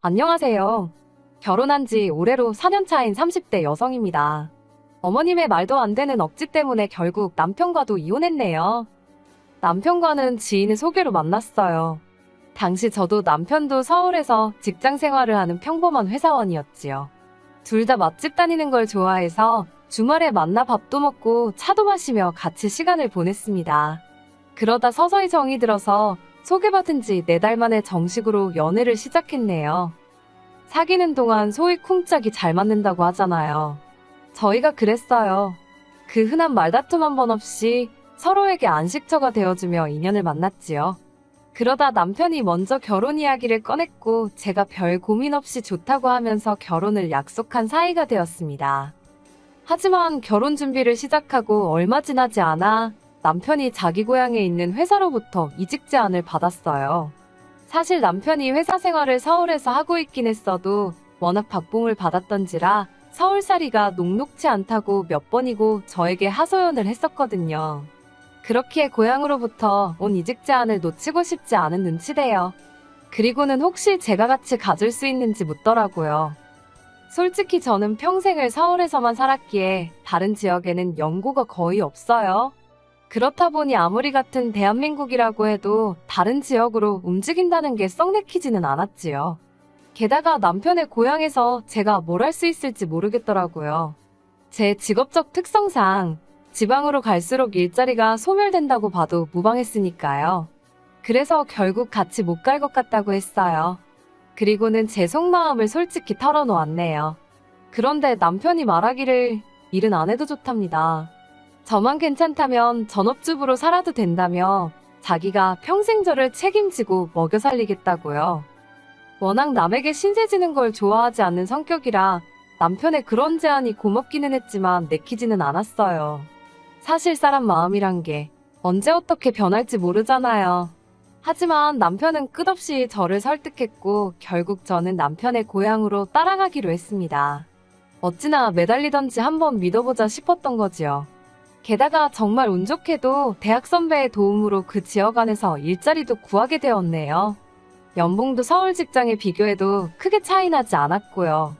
안녕하세요. 결혼한 지 올해로 4년 차인 30대 여성입니다. 어머님의 말도 안 되는 억지 때문에 결국 남편과도 이혼했네요. 남편과는 지인의 소개로 만났어요. 당시 저도 남편도 서울에서 직장 생활을 하는 평범한 회사원이었지요. 둘 다 맛집 다니는 걸 좋아해서 주말에 만나 밥도 먹고 차도 마시며 같이 시간을 보냈습니다. 그러다 서서히 정이 들어서 소개받은 지 네 달 만에 정식으로 연애를 시작했네요. 사귀는 동안 소위 쿵짝이 잘 맞는다고 하잖아요. 저희가 그랬어요. 그 흔한 말다툼 한 번 없이 서로에게 안식처가 되어주며 인연을 만났지요. 그러다 남편이 먼저 결혼 이야기를 꺼냈고 제가 별 고민 없이 좋다고 하면서 결혼을 약속한 사이가 되었습니다. 하지만 결혼 준비를 시작하고 얼마 지나지 않아 남편이 자기 고향에 있는 회사로부터 이직 제안을 받았어요. 사실 남편이 회사 생활을 서울에서 하고 있긴 했어도 워낙 박봉을 받았던지라 서울살이가 녹록지 않다고 몇 번이고 저에게 하소연을 했었거든요. 그렇기에 고향으로부터 온 이직 제안을 놓치고 싶지 않은 눈치대요. 그리고는 혹시 제가 같이 가줄 수 있는지 묻더라고요. 솔직히 저는 평생을 서울에서만 살았기에 다른 지역에는 연고가 거의 없어요. 그렇다 보니 아무리 같은 대한민국이라고 해도 다른 지역으로 움직인다는 게 썩 내키지는 않았지요. 게다가 남편의 고향에서 제가 뭘 할 수 있을지 모르겠더라고요. 제 직업적 특성상 지방으로 갈수록 일자리가 소멸된다고 봐도 무방했으니까요. 그래서 결국 같이 못 갈 것 같다고 했어요. 그리고는 제 속마음을 솔직히 털어놓았네요. 그런데 남편이 말하기를 일은 안 해도 좋답니다. 저만 괜찮다면 전업주부로 살아도 된다며 자기가 평생 저를 책임지고 먹여 살리겠다고요. 워낙 남에게 신세 지는 걸 좋아하지 않는 성격이라 남편의 그런 제안이 고맙기는 했지만 내키지는 않았어요. 사실 사람 마음이란 게 언제 어떻게 변할지 모르잖아요. 하지만 남편은 끝없이 저를 설득했고 결국 저는 남편의 고향으로 따라가기로 했습니다. 어찌나 매달리던지 한번 믿어보자 싶었던 거지요. 게다가 정말 운 좋게도 대학 선배의 도움으로 그 지역 안에서 일자리도 구하게 되었네요. 연봉도 서울 직장에 비교해도 크게 차이 나지 않았고요.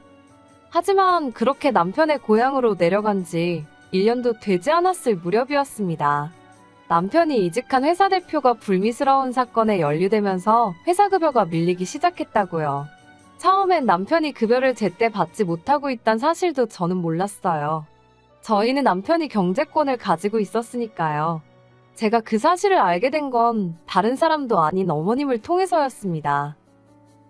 하지만 그렇게 남편의 고향으로 내려간 지 1년도 되지 않았을 무렵이었습니다. 남편이 이직한 회사 대표가 불미스러운 사건에 연루되면서 회사 급여가 밀리기 시작했다고요. 처음엔 남편이 급여를 제때 받지 못하고 있단 사실도 저는 몰랐어요. 저희는 남편이 경제권을 가지고 있었으니까요. 제가 그 사실을 알게 된 건 다른 사람도 아닌 어머님을 통해서였습니다.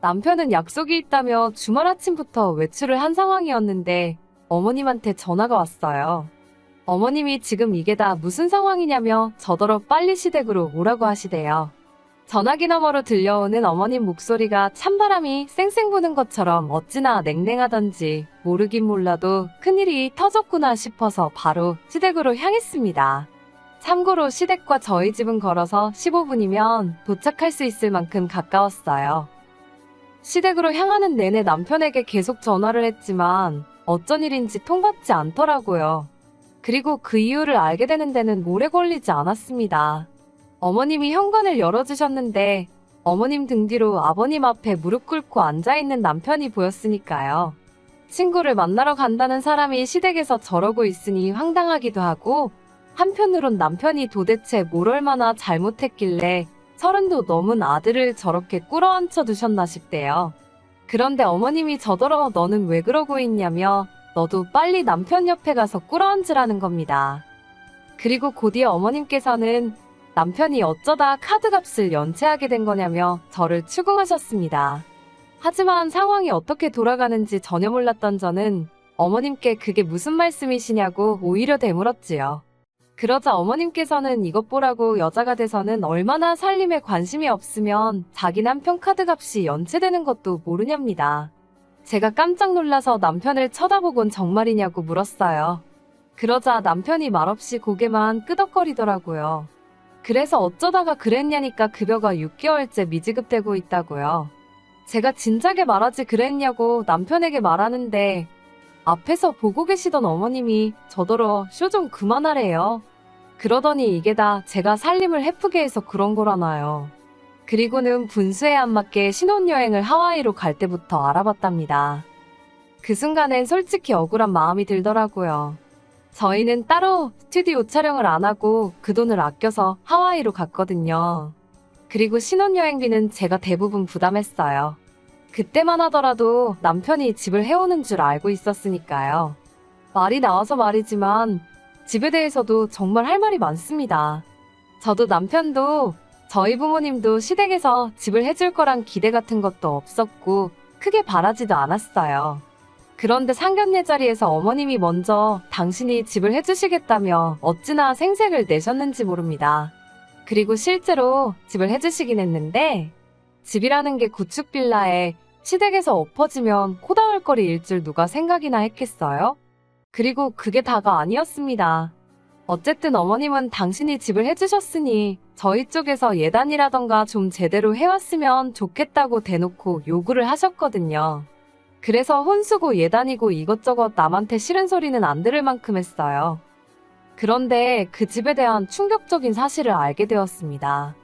남편은 약속이 있다며 주말 아침부터 외출을 한 상황이었는데 어머님한테 전화가 왔어요. 어머님이 지금 이게 다 무슨 상황이냐며 저더러 빨리 시댁으로 오라고 하시대요. 전화기 너머로 들려오는 어머님 목소리가 찬바람이 쌩쌩 부는 것처럼 어찌나 냉랭하던지 모르긴 몰라도 큰일이 터졌구나 싶어서 바로 시댁으로 향했습니다. 참고로 시댁과 저희 집은 걸어서 15분이면 도착할 수 있을 만큼 가까웠어요. 시댁으로 향하는 내내 남편에게 계속 전화를 했지만 어쩐 일인지 통받지 않더라고요. 그리고 그 이유를 알게 되는 데는 오래 걸리지 않았습니다. 어머님이 현관을 열어주셨는데 어머님 등 뒤로 아버님 앞에 무릎 꿇고 앉아있는 남편이 보였으니까요. 친구를 만나러 간다는 사람이 시댁에서 저러고 있으니 황당하기도 하고 한편으론 남편이 도대체 뭘 얼마나 잘못했길래 서른도 넘은 아들을 저렇게 꿇어앉혀 두셨나 싶대요. 그런데 어머님이 저더러 너는 왜 그러고 있냐며 너도 빨리 남편 옆에 가서 꿇어앉으라는 겁니다. 그리고 곧이어 어머님께서는 남편이 어쩌다 카드 값을 연체하게 된 거냐며 저를 추궁하셨습니다. 하지만 상황이 어떻게 돌아가는지 전혀 몰랐던 저는 어머님께 그게 무슨 말씀이시냐고 오히려 되물었지요. 그러자 어머님께서는 이것 보라고 여자가 돼서는 얼마나 살림에 관심이 없으면 자기 남편 카드 값이 연체되는 것도 모르냐입니다. 제가 깜짝 놀라서 남편을 쳐다보곤 정말이냐고 물었어요. 그러자 남편이 말없이 고개만 끄덕거리더라고요. 그래서 어쩌다가 그랬냐니까 급여가 6개월째 미지급되고 있다고요. 제가 진작에 말하지 그랬냐고 남편에게 말하는데 앞에서 보고 계시던 어머님이 저더러 쇼 좀 그만하래요. 그러더니 이게 다 제가 살림을 해프게 해서 그런 거라나요. 그리고는 분수에 안 맞게 신혼여행을 하와이로 갈 때부터 알아봤답니다. 그 순간엔 솔직히 억울한 마음이 들더라고요. 저희는 따로 스튜디오 촬영을 안 하고 그 돈을 아껴서 하와이로 갔거든요. 그리고 신혼여행비는 제가 대부분 부담했어요. 그때만 하더라도 남편이 집을 해오는 줄 알고 있었으니까요. 말이 나와서 말이지만 집에 대해서도 정말 할 말이 많습니다. 저도 남편도 저희 부모님도 시댁에서 집을 해줄 거란 기대 같은 것도 없었고 크게 바라지도 않았어요. 그런데 상견례 자리에서 어머님이 먼저 당신이 집을 해주시겠다며 어찌나 생색을 내셨는지 모릅니다. 그리고 실제로 집을 해주시긴 했는데 집이라는 게 구축 빌라에 시댁에서 엎어지면 코다울거리 일 줄 누가 생각이나 했겠어요? 그리고 그게 다가 아니었습니다. 어쨌든 어머님은 당신이 집을 해주셨으니 저희 쪽에서 예단이라던가 좀 제대로 해왔으면 좋겠다고 대놓고 요구를 하셨거든요. 그래서 혼수고 예단이고 이것저것 남한테 싫은 소리는 안 들을 만큼 했어요. 그런데 그 집에 대한 충격적인 사실을 알게 되었습니다.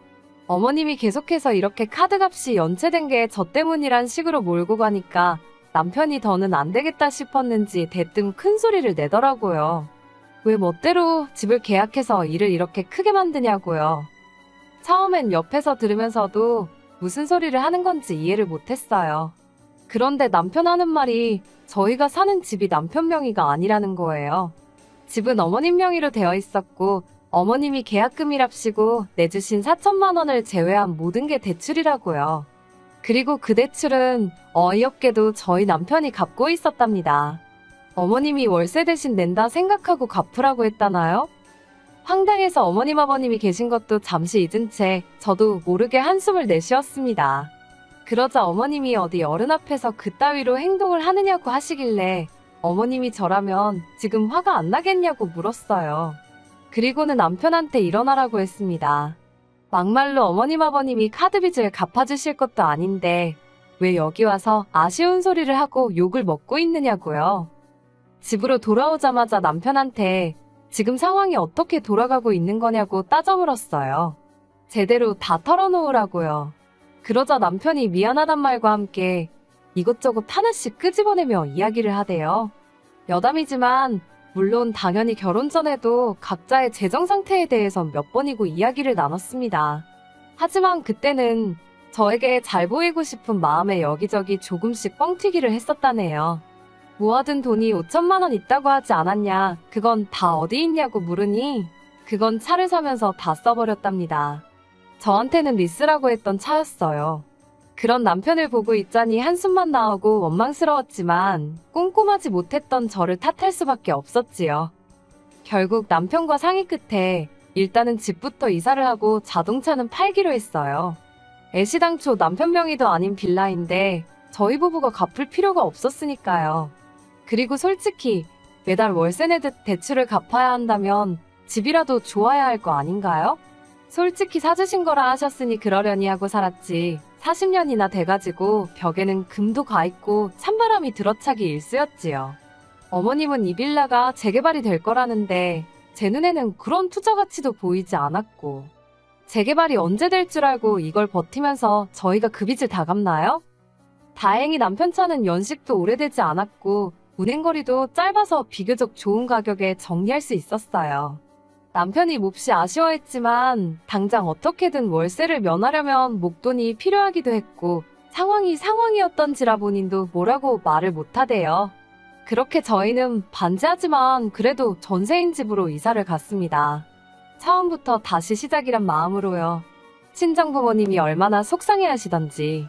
어머님이 계속해서 이렇게 카드값이 연체된 게 저 때문이란 식으로 몰고 가니까 남편이 더는 안 되겠다 싶었는지 대뜸 큰 소리를 내더라고요. 왜 멋대로 집을 계약해서 일을 이렇게 크게 만드냐고요. 처음엔 옆에서 들으면서도 무슨 소리를 하는 건지 이해를 못했어요. 그런데 남편 하는 말이 저희가 사는 집이 남편 명의가 아니라는 거예요. 집은 어머님 명의로 되어 있었고 어머님이 계약금이랍시고 내주신 4천만 원을 제외한 모든 게 대출이라고요. 그리고 그 대출은 어이없게도 저희 남편이 갚고 있었답니다. 어머님이 월세 대신 낸다 생각하고 갚으라고 했다나요? 황당해서 어머님 아버님이 계신 것도 잠시 잊은 채 저도 모르게 한숨을 내쉬었습니다. 그러자 어머님이 어디 어른 앞에서 그따위로 행동을 하느냐고 하시길래 어머님이 저라면 지금 화가 안 나겠냐고 물었어요. 그리고는 남편한테 일어나라고 했습니다. 막말로 어머님 아버님이 카드 빚을 갚아주실 것도 아닌데 왜 여기 와서 아쉬운 소리를 하고 욕을 먹고 있느냐고요. 집으로 돌아오자마자 남편한테 지금 상황이 어떻게 돌아가고 있는 거냐고 따져 물었어요. 제대로 다 털어놓으라고요. 그러자 남편이 미안하단 말과 함께 이것저것 하나씩 끄집어내며 이야기를 하대요. 여담이지만 물론 당연히 결혼 전에도 각자의 재정 상태에 대해서 몇 번이고 이야기를 나눴습니다. 하지만 그때는 저에게 잘 보이고 싶은 마음에 여기저기 조금씩 뻥튀기를 했었다네요. 모아둔 돈이 5천만 원 있다고 하지 않았냐, 그건 다 어디 있냐고 물으니, 그건 차를 사면서 다 써버렸답니다. 저한테는 리스라고 했던 차였어요. 그런 남편을 보고 있자니 한숨만 나오고 원망스러웠지만 꼼꼼하지 못했던 저를 탓할 수밖에 없었지요. 결국 남편과 상의 끝에 일단은 집부터 이사를 하고 자동차는 팔기로 했어요. 애시당초 남편 명의도 아닌 빌라인데 저희 부부가 갚을 필요가 없었으니까요. 그리고 솔직히 매달 월세 내듯 대출을 갚아야 한다면 집이라도 좋아야 할 거 아닌가요? 솔직히 사주신 거라 하셨으니 그러려니 하고 살았지. 40년이나 돼가지고 벽에는 금도 가 있고 찬바람이 들어차기 일쑤였지요. 어머님은 이 빌라가 재개발이 될 거라는데 제 눈에는 그런 투자 가치도 보이지 않았고 재개발이 언제 될 줄 알고 이걸 버티면서 저희가 그 빚을 다 갚나요? 다행히 남편 차는 연식도 오래되지 않았고 운행거리도 짧아서 비교적 좋은 가격에 정리할 수 있었어요. 남편이 몹시 아쉬워했지만 당장 어떻게든 월세를 면하려면 목돈이 필요하기도 했고 상황이 상황이었던지라 본인도 뭐라고 말을 못하대요. 그렇게 저희는 반지하지만 그래도 전세인 집으로 이사를 갔습니다. 처음부터 다시 시작이란 마음으로요. 친정 부모님이 얼마나 속상해 하시던지.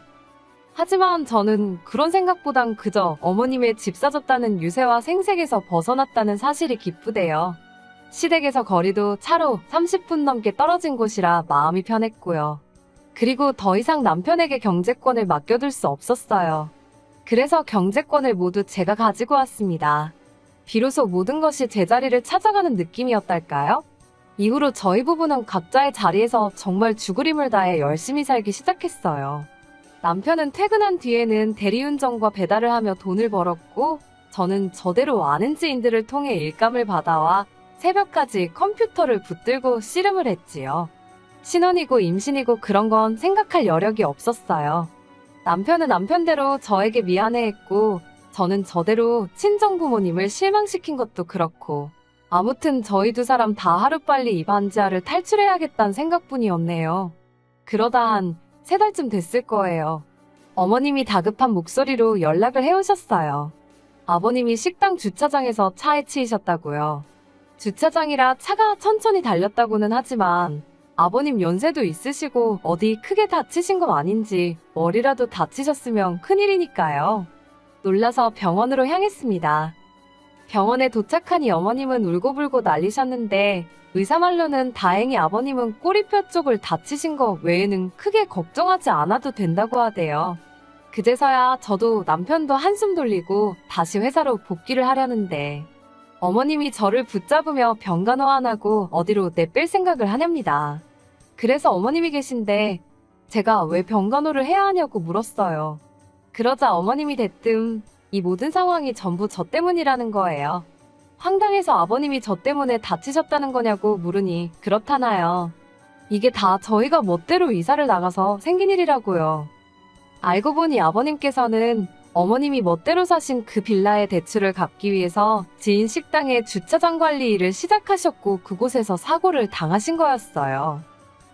하지만 저는 그런 생각보단 그저 어머님의 집 사줬다는 유세와 생색에서 벗어났다는 사실이 기쁘대요. 시댁에서 거리도 차로 30분 넘게 떨어진 곳이라 마음이 편했고요. 그리고 더 이상 남편에게 경제권을 맡겨둘 수 없었어요. 그래서 경제권을 모두 제가 가지고 왔습니다. 비로소 모든 것이 제자리를 찾아가는 느낌이었달까요? 이후로 저희 부부는 각자의 자리에서 정말 죽으림을 다해 열심히 살기 시작했어요. 남편은 퇴근한 뒤에는 대리운전과 배달을 하며 돈을 벌었고, 저는 저대로 아는 지인들을 통해 일감을 받아와 새벽까지 컴퓨터를 붙들고 씨름을 했지요. 신혼이고 임신이고 그런 건 생각할 여력이 없었어요. 남편은 남편대로 저에게 미안해했고, 저는 저대로 친정 부모님을 실망시킨 것도 그렇고, 아무튼 저희 두 사람 다 하루빨리 이 반지하를 탈출해야겠다는 생각뿐이었네요. 그러다 한 세 달쯤 됐을 거예요. 어머님이 다급한 목소리로 연락을 해오셨어요. 아버님이 식당 주차장에서 차에 치이셨다고요. 주차장이라 차가 천천히 달렸다고는 하지만 아버님 연세도 있으시고 어디 크게 다치신 건 아닌지 머리라도 다치셨으면 큰일이니까요. 놀라서 병원으로 향했습니다. 병원에 도착하니 어머님은 울고불고 난리셨는데 의사 말로는 다행히 아버님은 꼬리뼈 쪽을 다치신 거 외에는 크게 걱정하지 않아도 된다고 하대요. 그제서야 저도 남편도 한숨 돌리고 다시 회사로 복귀를 하려는데 어머님이 저를 붙잡으며 병간호 안 하고 어디로 내뺄 생각을 하렵니다. 그래서 어머님이 계신데 제가 왜 병간호를 해야 하냐고 물었어요. 그러자 어머님이 대뜸 이 모든 상황이 전부 저 때문이라는 거예요. 황당해서 아버님이 저 때문에 다치셨다는 거냐고 물으니 그렇다나요. 이게 다 저희가 멋대로 이사를 나가서 생긴 일이라고요. 알고 보니 아버님께서는 어머님이 멋대로 사신 그 빌라의 대출을 갚기 위해서 지인 식당의 주차장 관리 일을 시작하셨고 그곳에서 사고를 당하신 거였어요.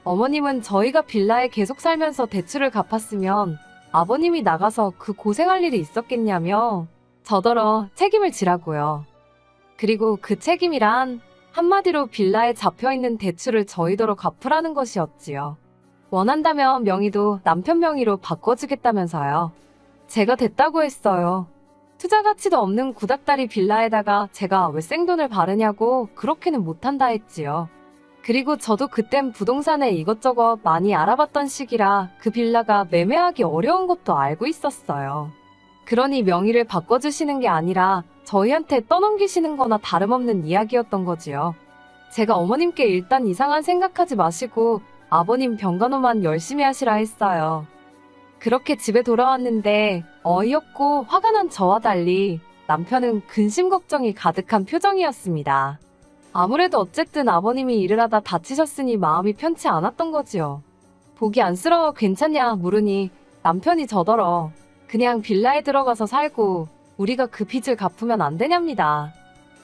어머님은 저희가 빌라에 계속 살면서 대출을 갚았으면 아버님이 나가서 그 고생할 일이 있었겠냐며 저더러 책임을 지라고요. 그리고 그 책임이란 한마디로 빌라에 잡혀있는 대출을 저희더러 갚으라는 것이었지요. 원한다면 명의도 남편 명의로 바꿔주겠다면서요. 제가 됐다고 했어요. 투자 가치도 없는 구닥다리 빌라에다가 제가 왜 생돈을 바르냐고 그렇게는 못한다 했지요. 그리고 저도 그땐 부동산에 이것저것 많이 알아봤던 시기라 그 빌라가 매매하기 어려운 것도 알고 있었어요. 그러니 명의를 바꿔주시는 게 아니라 저희한테 떠넘기시는 거나 다름없는 이야기였던 거지요. 제가 어머님께 일단 이상한 생각하지 마시고 아버님 병간호만 열심히 하시라 했어요. 그렇게 집에 돌아왔는데 어이없고 화가 난 저와 달리 남편은 근심 걱정이 가득한 표정이었습니다. 아무래도 어쨌든 아버님이 일을 하다 다치셨으니 마음이 편치 않았던 거지요. 보기 안쓰러워 괜찮냐 물으니 남편이 저더러 그냥 빌라에 들어가서 살고 우리가 그 빚을 갚으면 안 되냐입니다.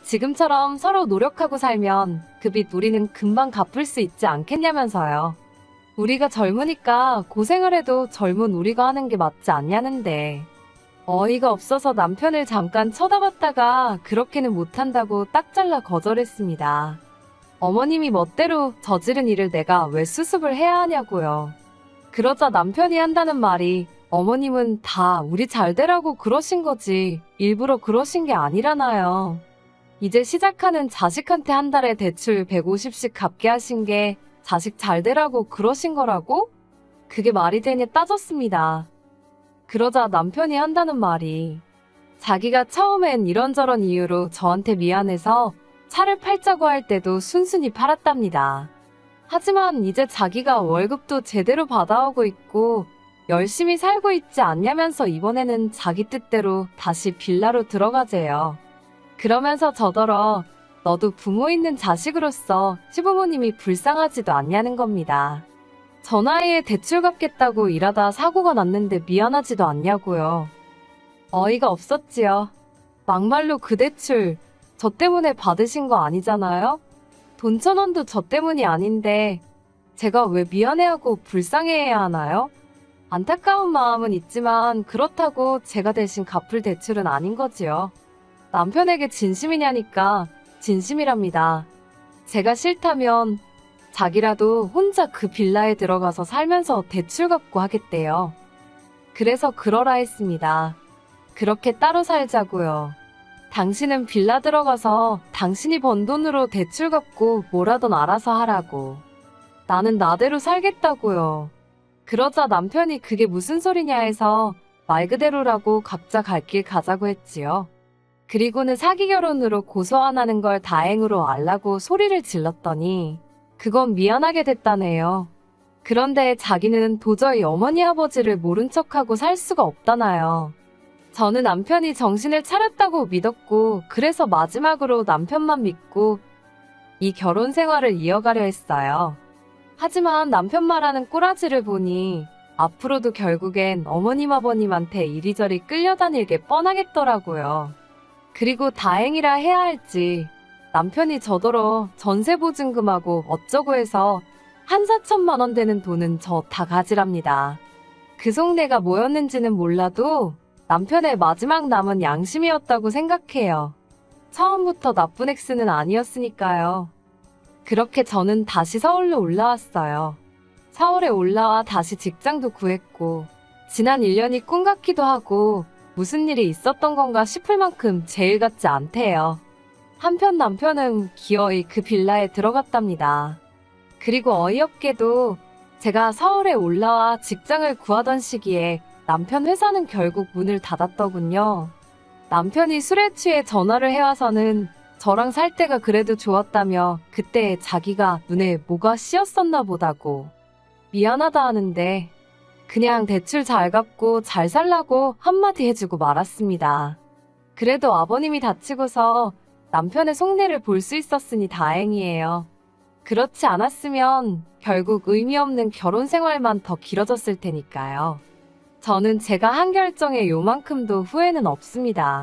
지금처럼 서로 노력하고 살면 그 빚 우리는 금방 갚을 수 있지 않겠냐면서요. 우리가 젊으니까 고생을 해도 젊은 우리가 하는 게 맞지 않냐는데. 어이가 없어서 남편을 잠깐 쳐다봤다가 그렇게는 못한다고 딱 잘라 거절했습니다. 어머님이 멋대로 저지른 일을 내가 왜 수습을 해야 하냐고요. 그러자 남편이 한다는 말이 어머님은 다 우리 잘 되라고 그러신 거지 일부러 그러신 게 아니라나요. 이제 시작하는 자식한테 한 달에 대출 150씩 갚게 하신 게 자식 잘 되라고 그러신 거라고? 그게 말이 되냐 따졌습니다. 그러자 남편이 한다는 말이 자기가 처음엔 이런저런 이유로 저한테 미안해서 차를 팔자고 할 때도 순순히 팔았답니다. 하지만 이제 자기가 월급도 제대로 받아오고 있고 열심히 살고 있지 않냐면서 이번에는 자기 뜻대로 다시 빌라로 들어가재요. 그러면서 저더러 너도 부모 있는 자식으로서 시부모님이 불쌍하지도 않냐는 겁니다. 저 나이에 대출 갚겠다고 일하다 사고가 났는데 미안하지도 않냐고요. 어이가 없었지요. 막말로 그 대출 저 때문에 받으신 거 아니잖아요? 돈 천 원도 저 때문이 아닌데 제가 왜 미안해하고 불쌍해해야 하나요? 안타까운 마음은 있지만 그렇다고 제가 대신 갚을 대출은 아닌 거지요. 남편에게 진심이냐니까 진심이랍니다. 제가 싫다면 자기라도 혼자 그 빌라에 들어가서 살면서 대출 갚고 하겠대요. 그래서 그러라 했습니다. 그렇게 따로 살자고요. 당신은 빌라 들어가서 당신이 번 돈으로 대출 갚고 뭐라던 알아서 하라고. 나는 나대로 살겠다고요. 그러자 남편이 그게 무슨 소리냐 해서 말 그대로라고 각자 갈 길 가자고 했지요. 그리고는 사기 결혼으로 고소 안 하는 걸 다행으로 알라고 소리를 질렀더니 그건 미안하게 됐다네요. 그런데 자기는 도저히 어머니 아버지를 모른 척하고 살 수가 없다나요. 저는 남편이 정신을 차렸다고 믿었고 그래서 마지막으로 남편만 믿고 이 결혼 생활을 이어가려 했어요. 하지만 남편 말하는 꼬라지를 보니 앞으로도 결국엔 어머님 아버님한테 이리저리 끌려다닐 게 뻔하겠더라고요. 그리고 다행이라 해야 할지 남편이 저더러 전세 보증금하고 어쩌고 해서 한 4천만 원 되는 돈은 저 다 가지랍니다. 그 속내가 뭐였는지는 몰라도 남편의 마지막 남은 양심이었다고 생각해요. 처음부터 나쁜 엑스는 아니었으니까요. 그렇게 저는 다시 서울로 올라왔어요. 서울에 올라와 다시 직장도 구했고, 지난 1년이 꿈 같기도 하고, 무슨 일이 있었던 건가 싶을 만큼 제일 같지 않대요. 한편 남편은 기어이 그 빌라에 들어갔답니다. 그리고 어이없게도 제가 서울에 올라와 직장을 구하던 시기에 남편 회사는 결국 문을 닫았더군요. 남편이 술에 취해 전화를 해와서는 저랑 살 때가 그래도 좋았다며 그때 자기가 눈에 뭐가 씌었었나 보다고 미안하다 하는데 그냥 대출 잘 갚고 잘 살라고 한마디 해주고 말았습니다. 그래도 아버님이 다치고서 남편의 속내를 볼 수 있었으니 다행이에요. 그렇지 않았으면 결국 의미 없는 결혼 생활만 더 길어졌을 테니까요. 저는 제가 한 결정에 요만큼도 후회는 없습니다.